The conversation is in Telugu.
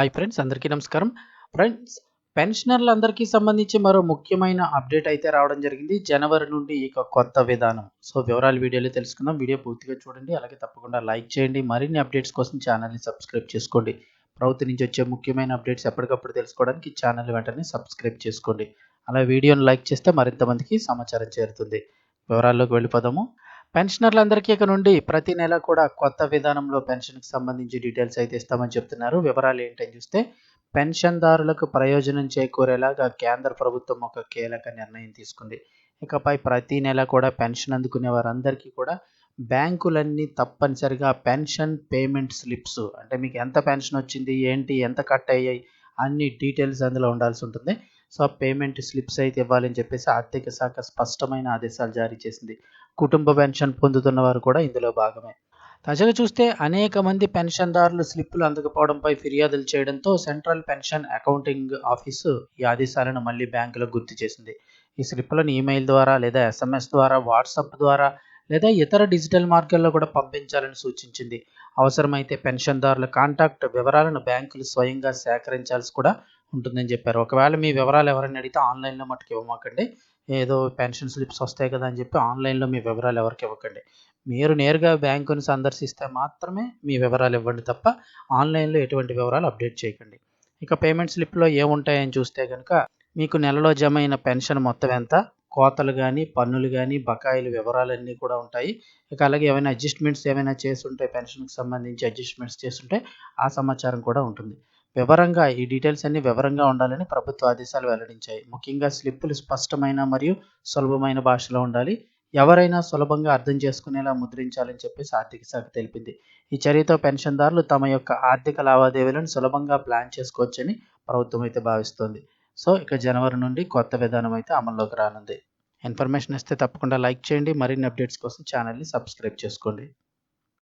హాయ్ ఫ్రెండ్స్ అందరికీ నమస్కారం. ఫ్రెండ్స్ పెన్షనర్లందరికీ సంబంధించి మరో ముఖ్యమైన అప్డేట్ అయితే రావడం జరిగింది. జనవరి నుండి ఇక కొత్త విధానం. సో వివరాలు వీడియోలో తెలుసుకుందాం. వీడియో పూర్తిగా చూడండి. అలాగే తప్పకుండా లైక్ చేయండి. మరిన్ని అప్డేట్స్ కోసం ఛానల్ని సబ్స్క్రైబ్ చేసుకోండి. ప్రభుత్వం నుంచి వచ్చే ముఖ్యమైన అప్డేట్స్ ఎప్పటికప్పుడు తెలుసుకోవడానికి ఛానల్ వెంటనే సబ్స్క్రైబ్ చేసుకోండి. అలా వీడియోని లైక్ చేస్తే మరింత మందికి సమాచారం చేరుతుంది. వివరాల్లోకి వెళ్ళిపోదాము. పెన్షనర్లందరికీ ఇక నుండి ప్రతి నెల కూడా కొత్త విధానంలో పెన్షన్కి సంబంధించి డీటెయిల్స్ అయితే ఇస్తామని చెప్తున్నారు. వివరాలు ఏంటని చూస్తే పెన్షన్దారులకు ప్రయోజనం చేకూరేలాగా కేంద్ర ప్రభుత్వం ఒక కీలక నిర్ణయం తీసుకుంది. ఇకపై ప్రతి నెల కూడా పెన్షన్ అందుకునే వారందరికీ కూడా బ్యాంకులన్నీ తప్పనిసరిగా పెన్షన్ పేమెంట్ స్లిప్స్ అంటే మీకు ఎంత పెన్షన్ వచ్చింది ఏంటి ఎంత కట్ అయ్యాయి అన్ని డీటెయిల్స్ అందులో ఉండాల్సి ఉంటుంది. సో పేమెంట్ స్లిప్స్ అయితే ఇవ్వాలని చెప్పేసి ఆర్థిక శాఖ స్పష్టమైన ఆదేశాలు జారీ చేసింది. కుటుంబ పెన్షన్ పొందుతున్న వారు కూడా ఇందులో భాగమే. తాజాగా చూస్తే అనేక మంది పెన్షన్దారులు స్లిప్పులు అందకపోవడంపై ఫిర్యాదులు చేయడంతో సెంట్రల్ పెన్షన్ అకౌంటింగ్ ఆఫీసు ఈ ఆదేశాలను మళ్ళీ బ్యాంకులకు గుర్తు చేసింది. ఈ స్లిప్పులను ఈమెయిల్ ద్వారా లేదా ఎస్ఎంఎస్ ద్వారా వాట్సాప్ ద్వారా లేదా ఇతర డిజిటల్ మార్గాల్లో కూడా పంపించాలని సూచించింది. అవసరమైతే పెన్షన్దారుల కాంటాక్ట్ వివరాలను బ్యాంకులు స్వయంగా సేకరించాల్సి కూడా ఉంటుందని చెప్పారు. ఒకవేళ మీ వివరాలు ఎవరైనా అడిగితే ఆన్లైన్లో మటుకు ఇవ్వమాకండి. ఏదో పెన్షన్ స్లిప్స్ వస్తాయి కదా అని చెప్పి ఆన్లైన్లో మీ వివరాలు ఎవరికి ఇవ్వకండి. మీరు నేరుగా బ్యాంకుని సందర్శిస్తే మాత్రమే మీ వివరాలు ఇవ్వండి తప్ప ఆన్లైన్లో ఎటువంటి వివరాలు అప్డేట్ చేయకండి. ఇక పేమెంట్ స్లిప్లో ఏముంటాయని చూస్తే కనుక మీకు నెలలో జమ అయిన పెన్షన్ మొత్తం ఎంత? కోతలు కానీ పన్నులు కానీ బకాయిలు వివరాలన్నీ కూడా ఉంటాయి. ఇక అలాగే ఏమైనా అడ్జస్ట్మెంట్స్ ఏమైనా చేస్తుంటే పెన్షన్కి సంబంధించి అడ్జస్ట్మెంట్స్ చేస్తుంటే ఆ సమాచారం కూడా ఉంటుంది. వివరంగా ఈ డీటెయిల్స్ అన్ని వివరంగా ఉండాలని ప్రభుత్వ ఆదేశాలు వెల్లడించాయి. ముఖ్యంగా స్లిప్పులు స్పష్టమైన మరియు సులభమైన భాషలో ఉండాలి. ఎవరైనా సులభంగా అర్థం చేసుకునేలా ముద్రించాలని చెప్పేసి ఆర్థిక శాఖ తెలిపింది. ఈ చర్యతో పెన్షన్దారులు తమ యొక్క ఆర్థిక లావాదేవీలను సులభంగా ప్లాన్ చేసుకోవచ్చని ప్రభుత్వం అయితే భావిస్తోంది. సో ఇక జనవరి నుండి కొత్త విధానం అయితే అమల్లోకి రానుంది. ఇన్ఫర్మేషన్ ఇస్తే తప్పకుండా లైక్ చేయండి. మరిన్ని అప్డేట్స్ కోసం ఛానల్ని సబ్స్క్రైబ్ చేసుకోండి.